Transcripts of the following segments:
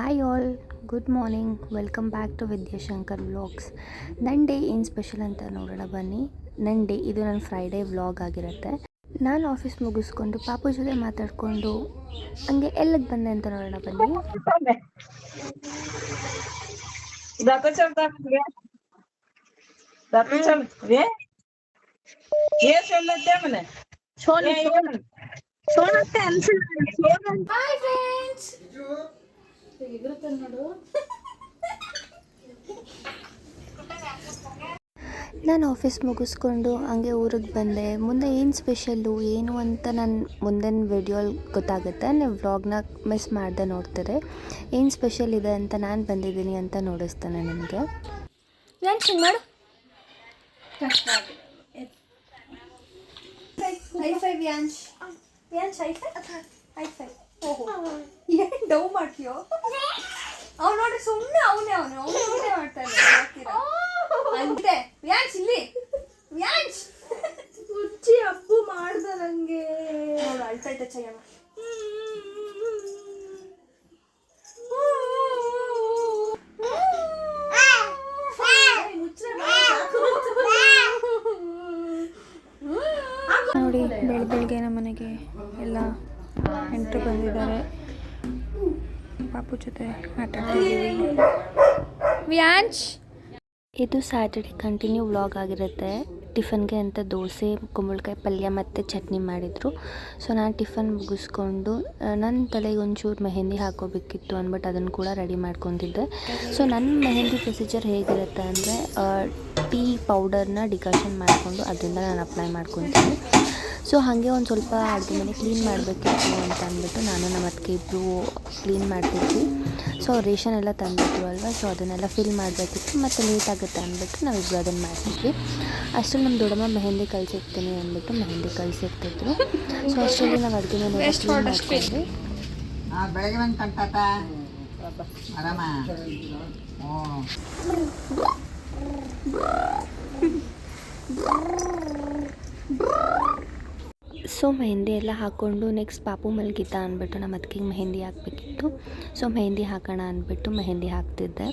Hi all good morning welcome back to Vidyashankar vlogs ನನ್ನ day ಏನು special ಅಂತ ನೋಡೋಣ ಬನ್ನಿ. ನನ್ನ ಡೇ ಇದು ನನ್ನ ಫ್ರೈಡೇ ವ್ಲಾಗ್ ಆಗಿರುತ್ತೆ. ನಾನು ಆಫೀಸ್ ಮುಗಿಸ್ಕೊಂಡು ಪಾಪು ಜೊತೆ ಮಾತಾಡಿಕೊಂಡು ಹಂಗೆ ಎಲ್ಲಿಗೆ ಬಂದೆ ಅಂತ ನೋಡೋಣ ಬನ್ನಿ. ಸೋನತ್ತೆ ಅನ್ಸಿಲ್ಲ ನಾನು ಆಫೀಸ್ ಮುಗಿಸ್ಕೊಂಡು ಹಂಗೆ ಊರಿಗೆ ಬಂದೆ. ಮುಂದೆ ಏನು ಸ್ಪೆಷಲ್ಲು ಏನು ಅಂತ ನಾನು ಮುಂದಿನ ವಿಡಿಯೋಲಿ ಗೊತ್ತಾಗುತ್ತೆ. ನೀವು ವ್ಲಾಗ್ನ ಮಿಸ್ ಮಾಡಿದೆ ನೋಡ್ತಾರೆ. ಏನು ಸ್ಪೆಷಲ್ ಇದೆ ಅಂತ ನಾನು ಬಂದಿದ್ದೀನಿ ಅಂತ ನೋಡಿಸ್ತಾನೆ ನನಗೆ ಮಾಡು. Hi hifi hifi ಓಹೋ ಏನು ಡೌ ಮಾಡ್ತೀಯೋ? ಅವ್ನು ನೋಡಿ ಸುಮ್ಮನೆ ಅವನೇ ಅವನು ಅವನು ಸುಮ್ಮನೆ ಮಾಡ್ತಾನೆ ಅಂದ್ರೆ ವ್ಯಾಂಚ್ ಇಲ್ಲಿ ವ್ಯಾಂಚ್. ಮುಚ್ಚಿ ಅಪ್ಪು ಮಾಡ್ದ ನಂಗೆ. ನೋಡು ಅಳ್ತೈತೆ ಚಯ್ಯಮ್ಮ ನೋಡಿ ಬೆಳ ಬೆಳಗ್ಗೆ ನಮ್ಮ ಮನೆಗೆ ಎಲ್ಲ ನೆಂಟರು ಬಂದಿದ್ದಾರೆ. ಪಾಪು ಜೊತೆ ಆಟ ವ್ಯಾಂಚ್. ಇದು ಸ್ಯಾಟರ್ಡೆ ಕಂಟಿನ್ಯೂ ವ್ಲಾಗ್ ಆಗಿರುತ್ತೆ. ಟಿಫನ್ಗೆ ಅಂತ ದೋಸೆ ಕುಂಬಳಕಾಯಿ ಪಲ್ಯ ಮತ್ತು ಚಟ್ನಿ ಮಾಡಿದರು. ಸೊ ನಾನು ಟಿಫನ್ ಮುಗಿಸ್ಕೊಂಡು ನನ್ನ ತಲೆಗೆ ಒಂಚೂರು ಮೆಹೆಂದಿ ಹಾಕೋಬೇಕಿತ್ತು ಅಂದ್ಬಿಟ್ಟು ಅದನ್ನು ಕೂಡ ರೆಡಿ ಮಾಡ್ಕೊತಿದ್ದೆ ಸೊ ನನ್ನ ಮೆಹೆಂದಿ ಪ್ರೊಸೀಜರ್ ಹೇಗಿರುತ್ತೆ ಅಂದರೆ ಟೀ ಪೌಡರ್ನ ಡಿಕಾಷನ್ ಮಾಡಿಕೊಂಡು ಅದರಿಂದ ನಾನು ಅಪ್ಲೈ ಮಾಡ್ಕೊತೀನಿ. ಸೊ ಹಾಗೆ ಒಂದು ಸ್ವಲ್ಪ ಅಡುಗೆ ಮನೆ ಕ್ಲೀನ್ ಮಾಡಬೇಕಿತ್ತು ಅಂತ ಅಂದ್ಬಿಟ್ಟು ನಾನು ನಮ್ಮ ಅತ್ತಿಗೆ ಇಬ್ಬರು ಕ್ಲೀನ್ ಮಾಡ್ತಿದ್ವಿ. ಸೊ ರೇಷನ್ ಎಲ್ಲ ತಂದಿದ್ರು ಅಲ್ವಾ? ಸೊ ಅದನ್ನೆಲ್ಲ ಫಿಲ್ ಮಾಡಬೇಕಿತ್ತು. ಮತ್ತು ಲೇಟ್ ಆಗುತ್ತೆ ಅಂದ್ಬಿಟ್ಟು ನಾವಿಬ್ಬರು ಅದನ್ನು ಮಾಡ್ತಿದ್ವಿ. ಅಷ್ಟು ನಮ್ಮ ದೊಡ್ಡಮ್ಮ ಮೆಹಂದಿ ಕಲಿಸಿರ್ತೀನಿ ಅಂದ್ಬಿಟ್ಟು ಮೆಹಂದಿ ಕಲಿಸಿರ್ತಿದ್ರು. ಸೊ ಅಷ್ಟರಲ್ಲಿ ನಾವು ಅಡುಗೆ ಮನೆ ಕ್ಲೀನ್ ಮಾಡ್ಕೊಂಡ್ವಿ ಆರಾಮ? ಸೊ ಮೆಹಂದಿ ಎಲ್ಲ ಹಾಕ್ಕೊಂಡು ನೆಕ್ಸ್ಟ್ ಪಾಪು ಮಲಗಿದ್ದ ಅಂದ್ಬಿಟ್ಟು ನಮ್ಮ ಅದಕ್ಕೆ ಮೆಹಂದಿ ಹಾಕಬೇಕಿತ್ತು. ಸೊ ಮೆಹಂದಿ ಹಾಕೋಣ ಅಂದ್ಬಿಟ್ಟು ಮೆಹಂದಿ ಹಾಕ್ತಿದ್ದೆ.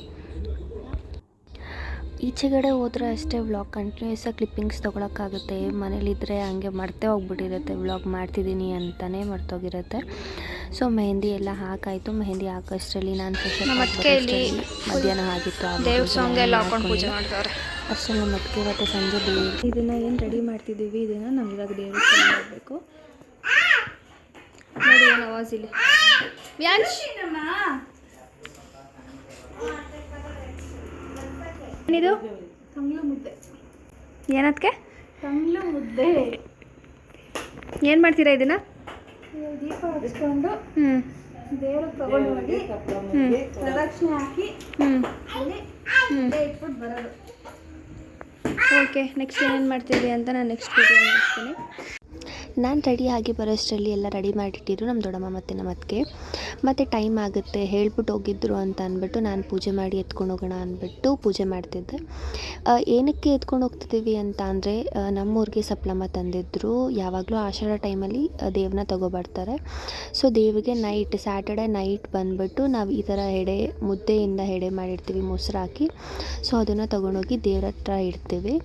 ಈಚೆಗಡೆ ಹೋದ್ರೆ ಅಷ್ಟೇ ವ್ಲಾಗ್ ಕಂಟಿನ್ಯೂಸ್ ಆಗಿ ಕ್ಲಿಪ್ಪಿಂಗ್ಸ್ ತೊಗೊಳಕ್ಕಾಗುತ್ತೆ. ಮನೇಲಿದ್ದರೆ ಹಂಗೆ ಮರ್ತೇ ಹೋಗ್ಬಿಟ್ಟಿರುತ್ತೆ. ವ್ಲಾಗ್ ಮಾಡ್ತಿದ್ದೀನಿ ಅಂತಲೇ ಮರ್ತೋಗಿರುತ್ತೆ. ಸೊ ಮೆಹಂದಿ ಎಲ್ಲ ಹಾಕಾಯಿತು. ಮೆಹಂದಿ ಹಾಕೋಷ್ಟರಲ್ಲಿ ನಾನು ಮಧ್ಯಾಹ್ನ ಆಗಿತ್ತು. ಅಷ್ಟರಲ್ಲಿ ನಮ್ಮ ಅದಕ್ಕೆ ಇವತ್ತು ಸಂಜೆ ದೇವ್ರು ಇದನ್ನು ಏನು ರೆಡಿ ಮಾಡ್ತಿದ್ದೀವಿ? ಇದನ್ನು ನಾವು ಇವಾಗ ದೇವ್ರಿಗೆ ಮಾಡಬೇಕು. ನೋಡಿ ಏನು ಅವಾಜ್ ಇಲ್ಲಿ ಏನಿದು? ತಂಗ್ಳು ಮುದ್ದೆ. ಏನದಕ್ಕೆ ತಂಗ್ಳು ಮುದ್ದೆ. ಏನು ಮಾಡ್ತೀರಾ ಇದನ್ನು ದೀಪ ಹಚ್ಕೊಂಡು ಹ್ಞೂ ದೇವ್ರಿಗೆ ತಗೊಂಡು ಹೋಗಿ ಪ್ರದಕ್ಷಿಣೆ ಹಾಕಿ ಹ್ಞೂ ಹ್ಞೂ ಇಟ್ಬಿಟ್ಟು ಬರೋದು. ಓಕೆ ನೆಕ್ಸ್ಟ್ ಏನೇನು ಮಾಡ್ತೀವಿ ಅಂತ ನಾನು ನೆಕ್ಸ್ಟ್ ವೀಡಿಯೋ ಮಾಡ್ತೀನಿ ನಾನು ರೆಡಿ ಆಗಿ ಬರೋಷ್ಟರಲ್ಲಿ ಎಲ್ಲ ರೆಡಿ ಮಾಡಿಟ್ಟಿದ್ರು ನಮ್ಮ ದೊಡ್ಡಮ್ಮ ಮತ್ತು ನಮ್ಮ ಅತ್ತಿಗೆ. ಮತ್ತು ಟೈಮ್ ಆಗುತ್ತೆ, ಹೇಳ್ಬಿಟ್ಟು ಹೋಗಿದ್ರು ಅಂತ ಅಂದ್ಬಿಟ್ಟು ನಾನು ಪೂಜೆ ಮಾಡಿ ಎತ್ಕೊಂಡು ಹೋಗೋಣ ಅಂದ್ಬಿಟ್ಟು ಪೂಜೆ ಮಾಡ್ತಿದ್ದೆ. ಏನಕ್ಕೆ ಎತ್ಕೊಂಡು ಹೋಗ್ತಿದ್ದೀವಿ ಅಂತ ಅಂದರೆ ನಮ್ಮೂರಿಗೆ ಸಪ್ಲಮ್ಮ ತಂದಿದ್ದರು ಯಾವಾಗಲೂ ಆಷಾಢ ಟೈಮಲ್ಲಿ ದೇವ್ರನ್ನ ತಗೊಬರ್ತಾರೆ. ಸೊ ದೇವಿಗೆ ನೈಟ್ ಸ್ಯಾಟರ್ಡೆ ನೈಟ್ ಬಂದುಬಿಟ್ಟು ನಾವು ಈ ಥರ ಎಡೆ, ಮುದ್ದೆಯಿಂದ ಎಡೆ ಮಾಡಿರ್ತೀವಿ, ಮೊಸರು ಹಾಕಿ. ಸೊ ಅದನ್ನು ತೊಗೊಂಡೋಗಿ ದೇವ್ರ ಹತ್ರ ಇಡ್ತೀವಿ.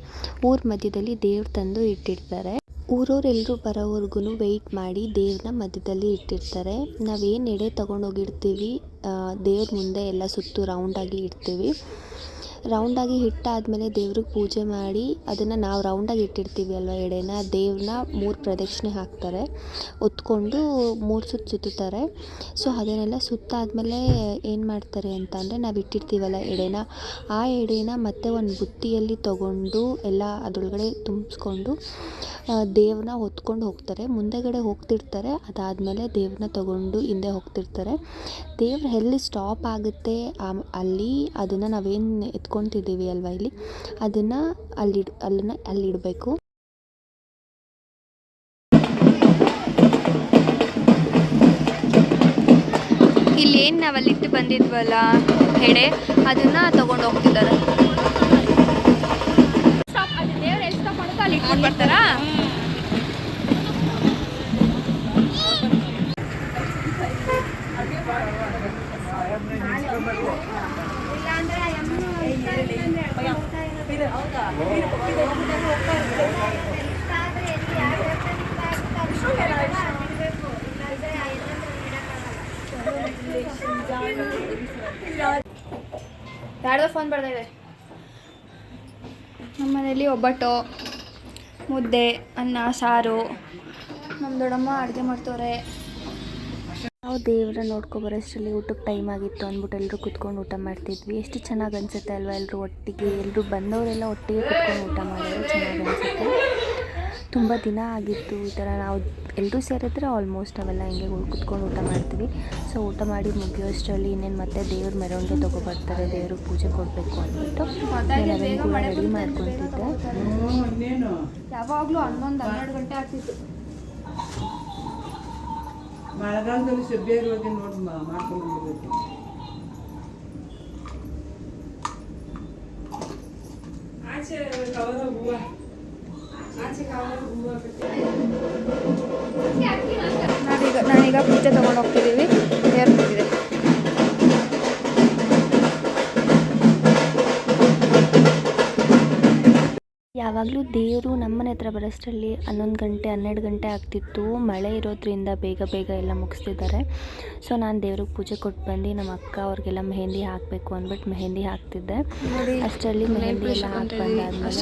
ಊರ ಮಧ್ಯದಲ್ಲಿ ದೇವ್ರು ತಂದು ಇಟ್ಟಿರ್ತಾರೆ. ಊರವ್ರೆಲ್ಲರೂ ಬರೋವರೆಗೂ ವೆಯ್ಟ್ ಮಾಡಿ ದೇವ್ರನ್ನ ಮಧ್ಯದಲ್ಲಿ ಇಟ್ಟಿರ್ತಾರೆ. ನಾವೇನು ಎಡೆ ತೊಗೊಂಡೋಗಿರ್ತೀವಿ ದೇವ್ರ ಮುಂದೆ ಎಲ್ಲ ಸುತ್ತು ರೌಂಡಾಗಿ ಇಡ್ತೀವಿ. ರೌಂಡಾಗಿ ಇಟ್ಟಾದ್ಮೇಲೆ ದೇವ್ರಿಗೆ ಪೂಜೆ ಮಾಡಿ ಅದನ್ನು ನಾವು ರೌಂಡಾಗಿ ಇಟ್ಟಿರ್ತೀವಿ ಅಲ್ವಾ ಎಡೆನ. ದೇವ್ರನ್ನ ಮೂರು ಪ್ರದಕ್ಷಿಣೆ ಹಾಕ್ತಾರೆ. ಹೊತ್ಕೊಂಡು ಮೂರು ಸುತ್ತು ಸುತ್ತುತ್ತಾರೆ. ಸೊ ಅದನ್ನೆಲ್ಲ ಸುತ್ತಾದಮೇಲೆ ಏನು ಮಾಡ್ತಾರೆ ಅಂತ ಅಂದರೆ ನಾವು ಇಟ್ಟಿರ್ತೀವಲ್ಲ ಎಡೆನ. ಆ ಎಡೆನ ಮತ್ತೆ ಒಂದು ಬುತ್ತಿಯಲ್ಲಿ ತಗೊಂಡು ಎಲ್ಲ ಅದರೊಳಗಡೆ ತುಂಬಿಸ್ಕೊಂಡು ದೇವ್ರನ್ನ ಹೊತ್ಕೊಂಡು ಹೋಗ್ತಾರೆ. ಮುಂದೆಗಡೆ ಹೋಗ್ತಿರ್ತಾರೆ. ಅದಾದಮೇಲೆ ದೇವ್ರನ್ನ ತಗೊಂಡು ಹಿಂದೆ ಹೋಗ್ತಿರ್ತಾರೆ. ದೇವ್ರು ಎಲ್ಲಿ ಸ್ಟಾಪ್ ಆಗುತ್ತೆ ಅಲ್ಲಿ ಅದನ್ನು ನಾವೇನು ಎತ್ಕೊತಿದ್ದೀವಿ ಅಲ್ವಾ ಇಲ್ಲಿ? ಅದನ್ನು ಅಲ್ಲಿ ಅಲ್ಲಿನ ಅಲ್ಲಿಡಬೇಕು ಇಲ್ಲಿ ಏನು ನಾವು ಅಲ್ಲಿಟ್ಟು ಬಂದಿದ್ವಲ್ಲ ಹೆಡೆ ಅದನ್ನು ತಗೊಂಡು ಹೋಗ್ತಿದ್ದಾರೆ. ಅಲ್ಲಿ ಇಟ್ಕೊಂಡು ಬರ್ತಾರಾ? ಯಾರ್ದೋ ಫೋನ್ ಬರ್ತಾ ಇದೆ. ನಮ್ಮ ಮನೇಲಿ ಒಬ್ಬಟ್ಟು ಮುದ್ದೆ ಅನ್ನ ಸಾರು. ನಮ್ಮ ದೊಡ್ಡಮ್ಮ ಅಡುಗೆ ಮಾಡ್ತವ್ರೆ. ನಾವು ದೇವರ ನೋಡ್ಕೊಬರೋಷ್ಟರಲ್ಲಿ ಊಟಕ್ಕೆ ಟೈಮ್ ಆಗಿತ್ತು ಅಂದ್ಬಿಟ್ಟು ಎಲ್ಲರೂ ಕುತ್ಕೊಂಡು ಊಟ ಮಾಡ್ತಿದ್ವಿ. ಎಷ್ಟು ಚೆನ್ನಾಗಿ ಅನಿಸುತ್ತೆ ಅಲ್ವಾ? ಎಲ್ಲರೂ ಒಟ್ಟಿಗೆ ಎಲ್ಲರೂ ಬಂದವರೆಲ್ಲ ಒಟ್ಟಿಗೆ ಕುತ್ಕೊಂಡು ಊಟ ಮಾಡಿದ್ರೆ ಚೆನ್ನಾಗಿ ಅನಿಸುತ್ತೆ. ತುಂಬ ದಿನ ಆಗಿತ್ತು ಈ ಥರ ನಾವು ಎಲ್ಲರೂ ಸೇರಿದ್ರೆ ಆಲ್ಮೋಸ್ಟ್ ಅವೆಲ್ಲ ಹಿಂಗೆ ಕುತ್ಕೊಂಡು ಊಟ ಮಾಡ್ತೀವಿ. ಸೊ ಊಟ ಮಾಡಿ ಮುಗಿಯೋಷ್ಟರಲ್ಲಿ ಇನ್ನೇನು ಮತ್ತೆ ದೇವ್ರ ಮೆರವಣಿಗೆ ತೊಗೊಬರ್ತಾರೆ ದೇವ್ರಿಗೆ ಪೂಜೆ ಕೊಡಬೇಕು ಅಂದ್ಬಿಟ್ಟು ರೆಡಿ ಮಾಡ್ಕೊತಿದ್ದೆ. ಯಾವಾಗಲೂ ಹನ್ನೊಂದು ಹನ್ನೆರಡು ಗಂಟೆ ಆಗ್ತಿತ್ತು. ಮಳೆಗಾಲದಲ್ಲಿ ಸಭ್ಯ ಇರುವಾಗ ನೋಡಿ ಮಾಡ್ಕೊಂಡು ಬಂದಿರ್ಬೇಕು ಆಚೆ ಕವರ ಹೂವ. ಆಚೆ ಕವರ ಹೂವ ನಾವೀಗ ನಾನೀಗ ಪೂಜೆ ತಗೊಂಡು ಹೋಗ್ತಿದ್ದೀವಿ ಯಾವಾಗಲೂ ದೇವರು ನಮ್ಮನೆ ಹತ್ರ ಬರೋಷ್ಟರಲ್ಲಿ ಹನ್ನೊಂದು ಗಂಟೆ ಹನ್ನೆರಡು ಗಂಟೆ ಆಗ್ತಿತ್ತು. ಮಳೆ ಇರೋದ್ರಿಂದ ಬೇಗ ಬೇಗ ಎಲ್ಲ ಮುಗಿಸ್ತಿದ್ದಾರೆ. ಸೊ ನಾನು ದೇವ್ರಿಗೆ ಪೂಜೆ ಕೊಟ್ಟು ಬಂದು ನಮ್ಮ ಅಕ್ಕ ಅವ್ರಿಗೆಲ್ಲ ಮೆಹಂದಿ ಹಾಕಬೇಕು ಅಂದ್ಬಿಟ್ಟು ಮೆಹಂದಿ ಹಾಕ್ತಿದ್ದೆ. ಅಷ್ಟರಲ್ಲಿ ಮೆಹಂದಿ ಎಲ್ಲ ಹಾಕಿ ಬಂದಾದ್ಮೇಲೆ.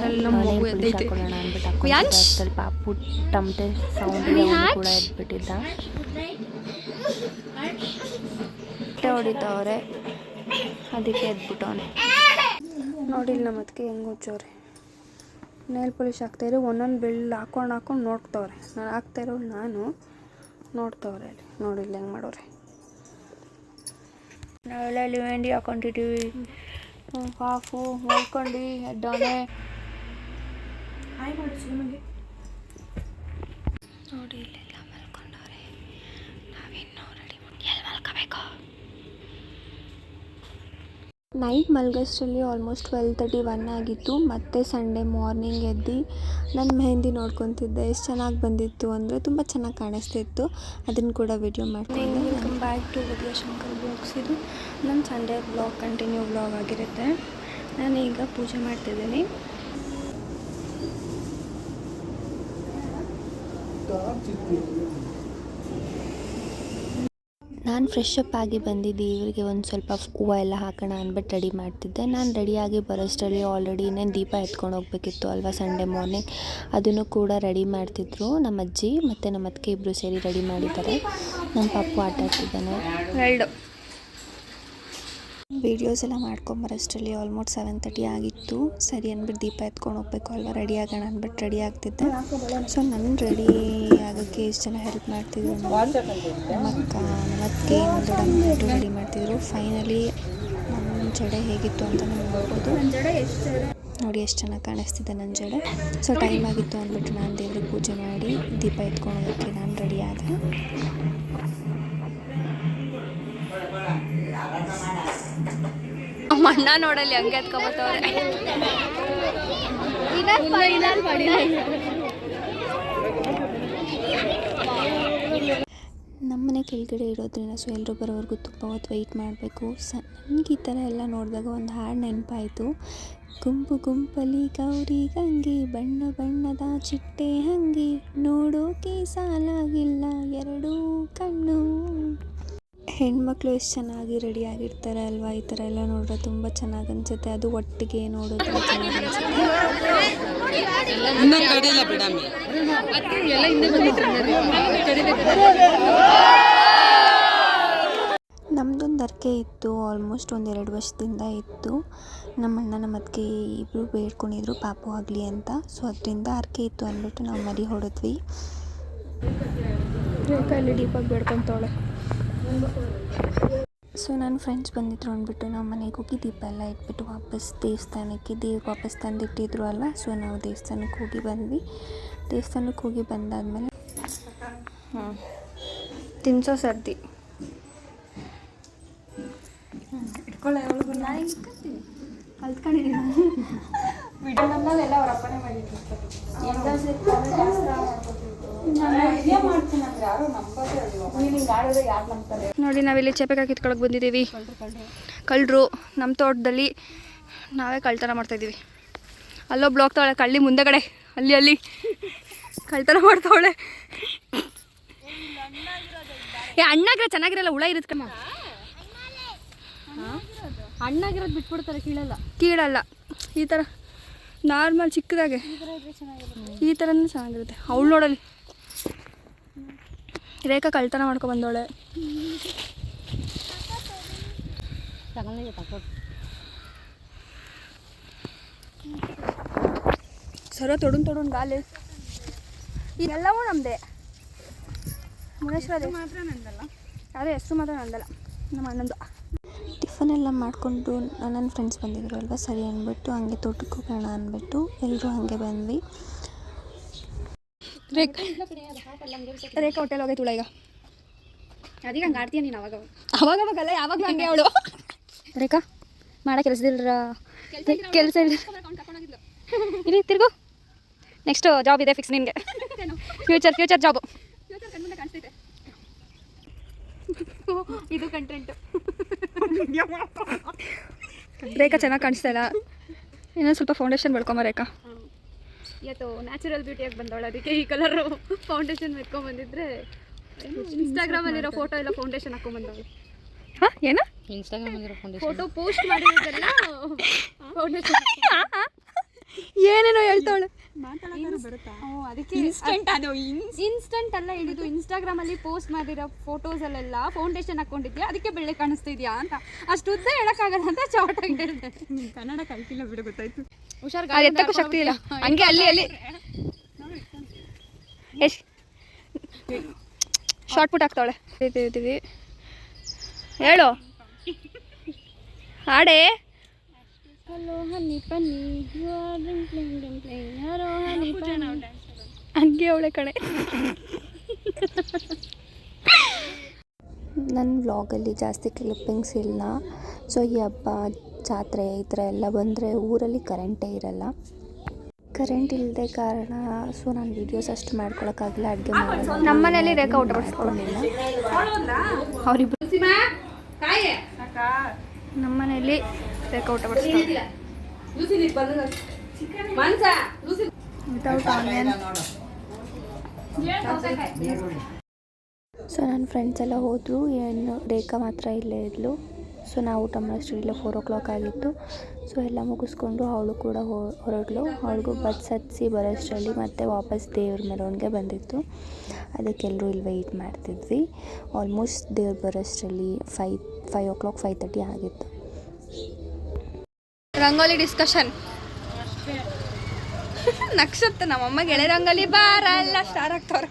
ಹಾಕೊಳ್ಳೋಣ ಅಂದ್ಬಿಟ್ಟು ಹಾಕೊಂಡಿದ್ದೆ ಅಷ್ಟರಲ್ಲಿ ಪಾಪು ಟಮಟೆ ಸೌಂಡ್ ಕೂಡ ಎದ್ಬಿಟ್ಟಿದ್ದ. ಹೊಟ್ಟೆ ಹೊಡಿತಾವ್ರೆ ಅದಕ್ಕೆ ಎದ್ಬಿಟ್ಟವನೆ. ನೋಡಿಲ್ಲ ನಮ್ಮ ಅದಕ್ಕೆ ಹೆಂಗೆ ಹುಚ್ಚವ್ರೆ. ನೇಲ್ ಪಾಲಿಶ್ ಹಾಕ್ತಾಯಿದ್ರು ಒಂದೊಂದು ಬೆಳ್ಳು ಹಾಕೊಂಡು ಹಾಕೊಂಡು ನೋಡ್ತವ್ರೆ. ನಾನು ಹಾಕ್ತಾ ಇರೋಳು ನಾನು ನೋಡ್ತವ್ರೆ ಅಲ್ಲಿ. ನೋಡಿ ಇಲ್ಲಿ ಹೆಂಗೆ ಮಾಡೋರೆ. ನಾವೆಲ್ಲ ಅಲ್ಲಿ ಮೆಹಂದಿ ಹಾಕೊಂಡಿದ್ದೀವಿ ಹಾಫು ಮಲ್ಕೊಂಡು ಎದ್ದವನೆ ನೋಡಿ ಇಲ್ಲೆಲ್ಲ ಮಲ್ಕೊಂಡವ್ರೆ ನಾವಿನ್ನೂ ರೆಡಿ ಮಾಡಿ ಎಲ್ಲಿ ಮಲ್ಕೋಬೇಕು ನೈಟ್ ಮಲ್ಗೋಷ್ಟರಲ್ಲಿ ಆಲ್ಮೋಸ್ಟ್ ಟ್ವೆಲ್ ತರ್ಟಿ ಒನ್ ಆಗಿತ್ತು. ಮತ್ತೆ ಸಂಡೇ ಮಾರ್ನಿಂಗ್ ಎದ್ದು ನನ್ನ ಮೆಹಂದಿ ನೋಡ್ಕೊತಿದ್ದೆ. ಎಷ್ಟು ಚೆನ್ನಾಗಿ ಬಂದಿತ್ತು ಅಂದರೆ ತುಂಬ ಚೆನ್ನಾಗಿ ಕಾಣಿಸ್ತಿತ್ತು ಅದನ್ನು ಕೂಡ ವಿಡಿಯೋ ಮಾಡ್ತೀನಿ. Welcome back to Vidyashankar blogs ಇದು ನನ್ನ ಸಂಡೇ ಬ್ಲಾಗ್ ಕಂಟಿನ್ಯೂ ಬ್ಲಾಗ್ ಆಗಿರುತ್ತೆ. ನಾನು ಈಗ ಪೂಜೆ ಮಾಡ್ತಿದ್ದೀನಿ. ನಾನು ಫ್ರೆಶ್ ಅಪ್ ಆಗಿ ಬಂದಿದ್ದೆ. ಇವರಿಗೆ ಒಂದು ಸ್ವಲ್ಪ ಹೂವು ಎಲ್ಲ ಹಾಕೋಣ ಅಂದ್ಬಿಟ್ಟು ರೆಡಿ ಮಾಡ್ತಿದ್ದೆ. ನಾನು ರೆಡಿಯಾಗಿ ಬರೋಷ್ಟರಲ್ಲಿ ಆಲ್ರೆಡಿ ಇನ್ನೇನು ದೀಪ ಎತ್ಕೊಂಡು ಹೋಗ್ಬೇಕಿತ್ತು ಅಲ್ವಾ ಸಂಡೇ ಮಾರ್ನಿಂಗ್ ಅದನ್ನು ಕೂಡ ರೆಡಿ ಮಾಡ್ತಿದ್ರು ನಮ್ಮ ಅಜ್ಜಿ ಮತ್ತು ನಮ್ಮ ಅತ್ತಿಗೆ ಇಬ್ಬರು ಸೇರಿ ರೆಡಿ ಮಾಡಿದ್ದಾರೆ. ನಮ್ಮ ಪಪ್ಪು ಆಟ ಆಡ್ತಿದ್ದಾನೆ. ವೀಡಿಯೋಸ್ ಎಲ್ಲ ಮಾಡ್ಕೊಂಬರೋಷ್ಟರಲ್ಲಿ ಆಲ್ಮೋಸ್ಟ್ ಸೆವೆನ್ ತರ್ಟಿ ಆಗಿತ್ತು. ಸರಿ ಅಂದ್ಬಿಟ್ಟು ದೀಪ ಎತ್ಕೊಂಡು ಹೋಗ್ಬೇಕು ಅಲ್ವಾ? ರೆಡಿ ಆಗೋಣ ಅಂದ್ಬಿಟ್ಟು ರೆಡಿ ಆಗ್ತಿದ್ದೆ. ಸೊ ನನ್ನ ರೆಡಿ ಆಗೋಕ್ಕೆ ಎಷ್ಟು ಜನ ಹೆಲ್ಪ್ ಮಾಡ್ತಿದ್ರು ಅಕ್ಕ ಅತ್ತಿಗೆ, ನಮ್ಮ ರೆಡಿ ಮಾಡ್ತಿದ್ರು. ಫೈನಲಿ ನನ್ನ ಜಡೆ ಹೇಗಿತ್ತು ಅಂತ ನೋಡ್ಬೋದು. ನೋಡಿ ಎಷ್ಟು ಚೆನ್ನಾಗಿ ಕಾಣಿಸ್ತಿದೆ ನನ್ನ ಜಡೆ. ಸೊ ಟೈಮ್ ಆಗಿತ್ತು ಅಂದ್ಬಿಟ್ಟು ನಾನು ದೇವ್ರಿಗೆ ಪೂಜೆ ಮಾಡಿ ದೀಪ ಎತ್ಕೊಂಡು ಹೋಗೋಕ್ಕೆ ನಾನು ರೆಡಿ ಆದೆ. ಅಣ್ಣ ನೋಡಲ್ಲಿ ಹಂಗೆ ಎತ್ಕೊಬತ್ತವ್ರೆ. ನಮ್ಮನೆ ಕೆಳಗಡೆ ಇರೋದ್ರಿಂದ ಸೊ ಎಲ್ಲರೂ ಬರೋವರೆಗೂ ತುಂಬ ಹೊತ್ತು ವೆಯ್ಟ್ ಮಾಡಬೇಕು. ಸ, ನನಗೆ ಈ ಥರ ಎಲ್ಲ ನೋಡಿದಾಗ ಒಂದು ಹಾಡು ನೆನಪಾಯಿತು. ಗುಂಪು ಗುಂಪಲಿ ಗೌರಿ ಗಂಗೆ, ಬಣ್ಣ ಬಣ್ಣದ ಚಿಟ್ಟೆ ಹಂಗೆ. ನೋಡೋಕೆ ಸಾಲಾಗಿಲ್ಲ, ಎರಡೂ ಕಣ್ಣು. ಹೆಣ್ಮಕ್ಳು ಎಷ್ಟು ಚೆನ್ನಾಗಿ ರೆಡಿ ಆಗಿರ್ತಾರೆ ಅಲ್ವಾ? ಈ ಥರ ಎಲ್ಲ ನೋಡಿದ್ರೆ ತುಂಬ ಚೆನ್ನಾಗಿ ಅನಿಸುತ್ತೆ. ಅದು ಒಟ್ಟಿಗೆ ನೋಡಿದ್ರೆ ಚೆನ್ನಾಗಿ ಅನಿಸುತ್ತೆ. ಇನ್ನೂ ಕಡಿಲ್ಲ ಬಿಡಮ್ಮಿ ನಮ್ಮದೊಂದು ಅರ್ಕೆ ಇತ್ತು ಆಲ್ಮೋಸ್ಟ್ ಒಂದು ಎರಡು ವರ್ಷದಿಂದ ಇತ್ತು. ನಮ್ಮ ಅಣ್ಣ ನಮ್ಮ ಅದಕ್ಕೆ ಇಬ್ಬರು ಬೇಡ್ಕೊಂಡಿದ್ರು ಪಾಪು ಆಗಲಿ ಅಂತ. ಸೊ ಅದರಿಂದ ಅರ್ಕೆ ಇತ್ತು ಅಂದ್ಬಿಟ್ಟು ನಾವು ಮರಿ ಹೊಡೆದ್ವಿ. ಬೇಡ್ಕೊಂತವಳೆ ಸೊ ನನ್ನ ಫ್ರೆಂಡ್ಸ್ ಬಂದಿದ್ರು ಅಂದ್ಬಿಟ್ಟು ನಾವು ಮನೆಗೆ ಹೋಗಿ ದೀಪ ಎಲ್ಲ ಇಟ್ಬಿಟ್ಟು ವಾಪಸ್ ದೇವಸ್ಥಾನಕ್ಕೆ. ದೇವ್ರು ವಾಪಸ್ ತಂದಿಟ್ಟಿದ್ರು ಅಲ್ವಾ ಸೊ ನಾವು ದೇವಸ್ಥಾನಕ್ಕೆ ಹೋಗಿ ಬಂದ್ವಿ. ದೇವಸ್ಥಾನಕ್ಕೆ ಹೋಗಿ ಬಂದಾದಮೇಲೆ ಹ್ಞೂ ತಿನ್ಸೋ ಸರ್ದಿ. ಕಲ್ತ್ಕೊಂಡಿದ್ದೀನಿ ಅವ್ರ ಅಪ್ಪನೇ ಮಾಡಿದ್ರು ನೋಡಿ ನಾವಿಲ್ಲಿ ಚೇಪೆಕಾಯಿ ಕಿತ್ಕೊಳಕ್ ಬಂದಿದ್ದೀವಿ. ಕಳ್ಳರು ನಮ್ಮ ತೋಟದಲ್ಲಿ ನಾವೇ ಕಳ್ತನ ಮಾಡ್ತಾಯಿದ್ದೀವಿ ಅಲ್ಲೋ ಬ್ಲಾಕ್ ತಗೊಳ್ಳೆ ಕಳ್ಳಿ ಮುಂದೆಗಡೆ. ಅಲ್ಲಿ ಅಲ್ಲಿ. ಕಳ್ತನ ಮಾಡ್ತಾವಳೆ ಏ ಅಣ್ಣಾಗಿರೋ ಚೆನ್ನಾಗಿರಲ್ಲ ಹುಳ ಇರುತ್ತೆ ಕಣ್ಣ ಅಣ್ಣಾಗಿರೋದು ಬಿಟ್ಬಿಡ್ತಾರೆ ಕೀಳಲ್ಲ. ಕೀಳಲ್ಲ. ಈ ಥರ ನಾರ್ಮಲ್ ಚಿಕ್ಕದಾಗೆ. ಈ ಥರನೂ ಚೆನ್ನಾಗಿರುತ್ತೆ. ಅವಳು ನೋಡಲಿ ರೇಖಾ ಕಳ್ತನ ಮಾಡ್ಕೊ ಬಂದೋಳೆ ಸರ ತೊಡನ್ ತೊಡನ್ ಗಾಲಿ. ಇದೆಲ್ಲವೂ ನಮ್ಮದೇ ಮುನೇಶ್ವರ. ಅದೇ, ಹೆಸರು ಮಾತ್ರ ನಂದಲ್ಲ. ನಮ್ಮ ಅಣ್ಣಂದು. ಟಿಫನ್ ಎಲ್ಲ ಮಾಡಿಕೊಂಡು ನನ್ನ ಫ್ರೆಂಡ್ಸ್ ಬಂದಿದ್ರು ಅಲ್ವಾ? ಸರಿ ಅಂದ್ಬಿಟ್ಟು ಹಂಗೆ ತೋಟಕ್ಕೆ ಹೋಗೋಣ ಅಂದ್ಬಿಟ್ಟು ಎಲ್ಲರೂ ಹಂಗೆ ಬಂದ್ವಿ. ರೇಖಾ. ರೇಖಾ ಹೋಟೆಲ್ ಹೋಗೈತೆ ಹುಳ ಈಗ. ಅದೀಗ ಹಂಗೆ ಆಡ್ತೀಯ ನೀನು ಅವಾಗ. ಅವಾಗ ಅವಾಗಲ್ಲ ಯಾವಾಗಲೂ ಹಂಗೆ ಅವಳು. ರೇಖಾ ಮಾಡೋ ಕೆಲಸದಿಲ್ರ ಕೆಲಸ ಇಲ್ಲ ಇರಿ ತಿರ್ಗು. ನೆಕ್ಸ್ಟ್ ಜಾಬ್ ಇದೆ ಫಿಕ್ಸ್ ನಿನಗೆ. ಫ್ಯೂಚರ್ ಫ್ಯೂಚರ್ ಜಾಬು ಇದು ಕಂಟೆಂಟ್ ರೇಖಾ ಚೆನ್ನಾಗಿ ಕಾಣಿಸ್ತಾ ಇಲ್ಲ. ಇನ್ನೊಂದು ಸ್ವಲ್ಪ ಫೌಂಡೇಶನ್ ಬೆಳ್ಕೊಂಬ ರೇಖಾ. ಇವತ್ತು ನ್ಯಾಚುರಲ್ ಬ್ಯೂಟಿಯಾಗಿ ಬಂದವಳು ಅದಕ್ಕೆ ಈ ಕಲರು ಫೌಂಡೇಶನ್ ಎತ್ಕೊಂಡ್ ಬಂದಿದ್ರೆ ಇನ್ಸ್ಟಾಗ್ರಾಮಲ್ಲಿರೋ ಫೋಟೋ ಎಲ್ಲ ಫೌಂಡೇಶನ್ ಹಾಕೊಂಡ್ಬಂದವಳು ಹಾಂ ಏನು? ಫೋಟೋ ಪೋಸ್ಟ್ ಮಾಡಿರೋದೆಲ್ಲ ಫೌಂಡೇಶನ್ ಏನೇನೋ ಹೇಳ್ತಾವಳು. ಇನ್ಸ್ಟೆಂಟ್ ಅದು ಇನ್ಸ್ಟೆಂಟ್ ಅಲ್ಲ ಹೇಳಿದ್ದು ಇನ್ಸ್ಟಾಗ್ರಾಮ್ ಅಲ್ಲಿ ಪೋಸ್ಟ್ ಮಾಡಿರೋ ಫೋಟೋಸ್ ಅಲ್ಲೆಲ್ಲ ಫೌಂಡೇಶನ್ ಹಾಕೊಂಡಿದ್ಯಾ ಅದಕ್ಕೆ ಬೆಳ್ಳೆ ಕಾಣಿಸ್ತಿದ್ಯಾ ಅಂತ. ಅಷ್ಟು ಉದ್ದ ಹೇಳಕ್ಕಾಗಲ್ಲ ಅಂತ ಶಾರ್ಟ್ ಆಗಿ ಹೇಳಿದೆ. ಕನ್ನಡ ಕಲ್ತಿಲ್ಲ ಬಿಡು ಗೊತ್ತಾಯ್ತು. ಹುಷಾರ್ ಎತ್ತಕ್ಕೂ ಶಕ್ತಿ ಇಲ್ಲ. ಹಂಗೆ. ಅಲ್ಲಿ ಅಲ್ಲಿ. ಎಷ್ಟು? ಶಾರ್ಟ್ ಪುಟ್ ಹಾಕ್ತಾವಳೆ. ಇದ್ದೀವಿ ಹೇಳು. ಹಾಡೇ. Honey bunny you are dimpling dimpling hello honey bunny ಹಂಗೆ ಅವಳೆ ಕಡೆ ನನ್ನ ವ್ಲಾಗಲ್ಲಿ ಜಾಸ್ತಿ ಕ್ಲಿಪ್ಪಿಂಗ್ಸ್ ಇಲ್ಲ ಸೊ ಈ ಹಬ್ಬ ಜಾತ್ರೆ ಈ ಥರ ಎಲ್ಲ ಬಂದರೆ ಊರಲ್ಲಿ ಕರೆಂಟೇ ಇರಲ್ಲ. ಕರೆಂಟ್ ಇಲ್ಲದೆ ಕಾರಣ ಸೊ ನಾನು ವೀಡಿಯೋಸ್ ಅಷ್ಟು ಮಾಡ್ಕೊಳಕ್ಕಾಗಿಲ್ಲ ಅಡುಗೆ ಮಾಡಿ ನಮ್ಮ ಮನೇಲಿ ರೇಖಾ ಊಟ ಮಾಡಿಸ್ಕೊಂಡಿಲ್ಲ. ಅವರಿಬ್ಬರು ನಮ್ಮ ಮನೇಲಿ ರೇಖಾ ಊಟ ಬಡಿಸ್ಕೊಳ್ಳೋದಿಲ್ಲ ವಿತೌಟ್ ಆನಿಯನ್ ಸೊ ನನ್ನ ಫ್ರೆಂಡ್ಸ್ ಎಲ್ಲ ಹೋದರು. ಏನು ರೇಖಾ ಮಾತ್ರ ಇಲ್ಲೇ ಇದ್ಲು. ಸೊ ನಾವು ಊಟ ಮಾಡೋಷ್ಟರಲ್ಲಿ ಫೋರ್ ಓ ಕ್ಲಾಕ್ ಆಗಿತ್ತು. ಸೊ ಎಲ್ಲ ಮುಗಿಸ್ಕೊಂಡು ಅವಳು ಕೂಡ ಹೊ- ಹೊರಡ್ಲು ಅವಳಿಗೂ ಬಸ್ ಹತ್ತಿಸಿ ಬರೋಷ್ಟರಲ್ಲಿ ಮತ್ತೆ ವಾಪಸ್ ದೇವ್ರ ಮೆರವಣಿಗೆ ಬಂದಿತ್ತು. ಅದಕ್ಕೆಲ್ಲರೂ ಇಲ್ಲಿ ವೆಯ್ಟ್ ಮಾಡ್ತಿದ್ವಿ. ಆಲ್ಮೋಸ್ಟ್ ದೇವ್ರು ಬರೋಷ್ಟರಲ್ಲಿ five five o'clock five thirty ಆಗಿತ್ತು. ರಂಗೋಲಿ ಡಿಸ್ಕಷನ್ ನಕ್ಷತ್ರ ನಮ್ಮಮ್ಮ ಗೆಳೆ ರಂಗೋಲಿ ಬಾರ ಎಲ್ಲ ಸ್ಟಾರ್ ಆಗ್ತವ್ರೆ.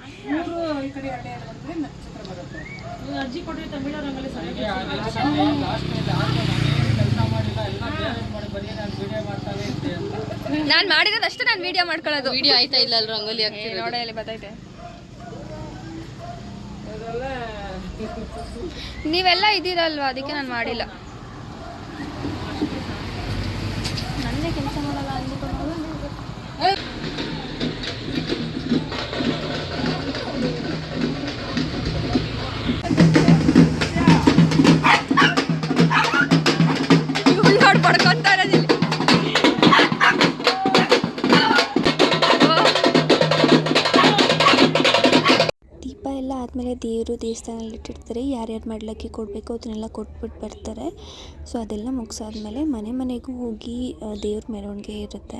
ಅಜ್ಜಿ ಕೊಟ್ಟಿರೋ ತಮಿಳ ರಂಗೋಲಿ ಸರಿಯಾಗಿ ನಾನು ಮಾಡಿರೋದಷ್ಟೇ ನಾನು ವಿಡಿಯೋ ಮಾಡ್ಕೊಳ್ಳೋದು. ವಿಡಿಯೋ ಆಯ್ತಾ ಇಲ್ಲ ಅಲ್ಲಿ ರಂಗೋಲಿ ಏ, ನೋಡ ಇಲ್ಲಿ ಬರ್ತೈತೆ ನೀವೆಲ್ಲ ಇದ್ದೀರಲ್ವಾ? ಅದಕ್ಕೆ ನಾನು ಮಾಡಿಲ್ಲ. ನನ್ನೇ ಕೆಲಸ ಮಾಡಲ್ಲ ಅಂದ್ಕೊಂಡು ಇವ್ಳು ದೇವರು ದೇವಸ್ಥಾನದಲ್ಲಿ ಇಟ್ಟಿರ್ತಾರೆ. ಯಾರ್ಯಾರು ಮಾಡ್ಲಕ್ಕಿ ಕೊಡಬೇಕು ಅದನ್ನೆಲ್ಲ ಕೊಟ್ಬಿಟ್ಟು ಬರ್ತಾರೆ. ಸೊ ಅದೆಲ್ಲ ಮುಗಿಸಾದ್ಮೇಲೆ ಮನೆ ಮನೆಗೂ ಹೋಗಿ ದೇವ್ರ ಮೆರವಣಿಗೆ ಇರುತ್ತೆ.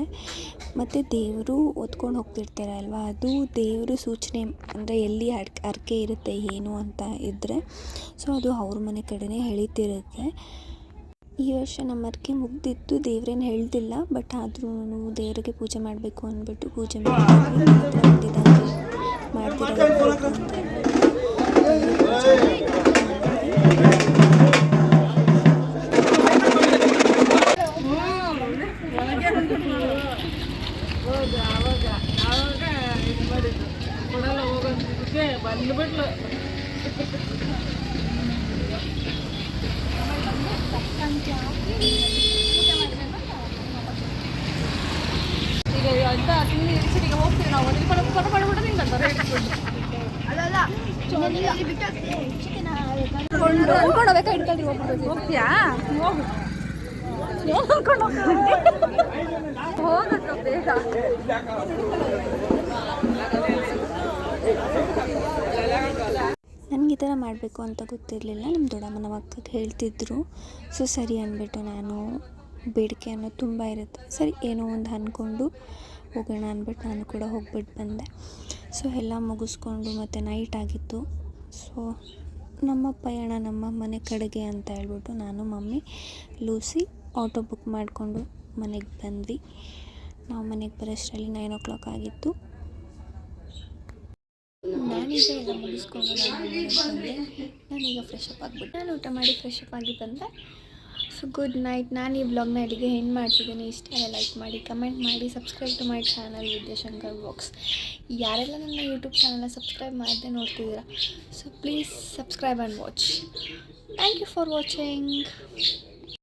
ಮತ್ತು ದೇವರು ಓದ್ಕೊಂಡು ಹೋಗ್ತಿರ್ತಾರೆ ಅಲ್ವಾ? ಅದು ದೇವರು ಸೂಚನೆ, ಅಂದರೆ ಎಲ್ಲಿ ಅಡ್ ಅರ್ಕೆ ಇರುತ್ತೆ, ಏನು ಅಂತ ಇದ್ದರೆ ಸೊ ಅದು ಅವ್ರ ಮನೆ ಕಡೆನೇ ಎಳಿತಿರುತ್ತೆ. ಈ ವರ್ಷ ನಮ್ಮ ಅರ್ಕೆ ಮುಗ್ದಿತ್ತು, ದೇವ್ರೇನು ಹೇಳ್ದಿಲ್ಲ ಬಟ್ ಆದ್ರೂ ದೇವರಿಗೆ ಪೂಜೆ ಮಾಡಬೇಕು ಅಂದ್ಬಿಟ್ಟು ಪೂಜೆ ಮಾಡ್ದಿರೋ ಏನು ನನಗೆ ಈ ಥರ ಮಾಡಬೇಕು ಅಂತ ಗೊತ್ತಿರಲಿಲ್ಲ. ನಮ್ಮ ದೊಡ್ಡಮ್ಮನ ಮಕ್ಕಳಿಗೆ ಹೇಳ್ತಿದ್ರು. ಸೊ, ಸರಿ ಅಂದ್ಬಿಟ್ಟು ನಾನು ಬೇಡಿಕೆ ಅನ್ನೋದು ತುಂಬ ಇರುತ್ತೆ. ಸರಿ, ಏನೋ ಒಂದು ಅಂದ್ಕೊಂಡು ಹೋಗೋಣ ಅಂದ್ಬಿಟ್ಟು ನಾನು ಕೂಡ ಹೋಗ್ಬಿಟ್ಟು ಬಂದೆ. ಸೊ, ಎಲ್ಲ ಮುಗಿಸ್ಕೊಂಡು ಮತ್ತು ನೈಟ್ ಆಗಿತ್ತು. ಸೊ ನಮ್ಮ ಪಯಣ ನಮ್ಮ ಮನೆ ಕಡೆಗೆ ಅಂತ ಹೇಳ್ಬಿಟ್ಟು ನಾನು ಮಮ್ಮಿ ಲೂಸಿ ಆಟೋ ಬುಕ್ ಮಾಡಿಕೊಂಡು ಮನೆಗೆ ಬಂದ್ವಿ. ನಾವು ಮನೆಗೆ ಬರೋಷ್ಟರಲ್ಲಿ ನೈನ್ ಓ ಕ್ಲಾಕ್ ಆಗಿತ್ತು. ನಾನೀಗ ಎಲ್ಲ ಮುಗಿಸ್ಕೊಂಡು ಬಂದೆ. ನಾನೀಗ ಫ್ರೆಶ್ ಅಪ್ ಆಗಿಬಿಟ್ಟು ನಾನು ಊಟ ಮಾಡಿ ಫ್ರೆಶ್ ಅಪ್ ಆಗಿ ಬಂದೆ. ಸೊ ಗುಡ್ ನೈಟ್ ನಾನು ಈ ಬ್ಲಾಗ್ನ ಇಲ್ಲಿಗೆ ಹೆಣ್ಣು ಮಾಡ್ತಿದ್ದೀನಿ. ಇಷ್ಟ ಲೈಕ್ ಮಾಡಿ ಕಮೆಂಟ್ ಮಾಡಿ subscribe to my channel Vidyashankar vlogs ಯಾರೆಲ್ಲ ನನ್ನ ಯೂಟ್ಯೂಬ್ ಚಾನಲ್ನ ಸಬ್ಸ್ಕ್ರೈಬ್ ಮಾಡದೆ ನೋಡ್ತಿದ್ದೀರಾ? So please subscribe and watch thank you for watching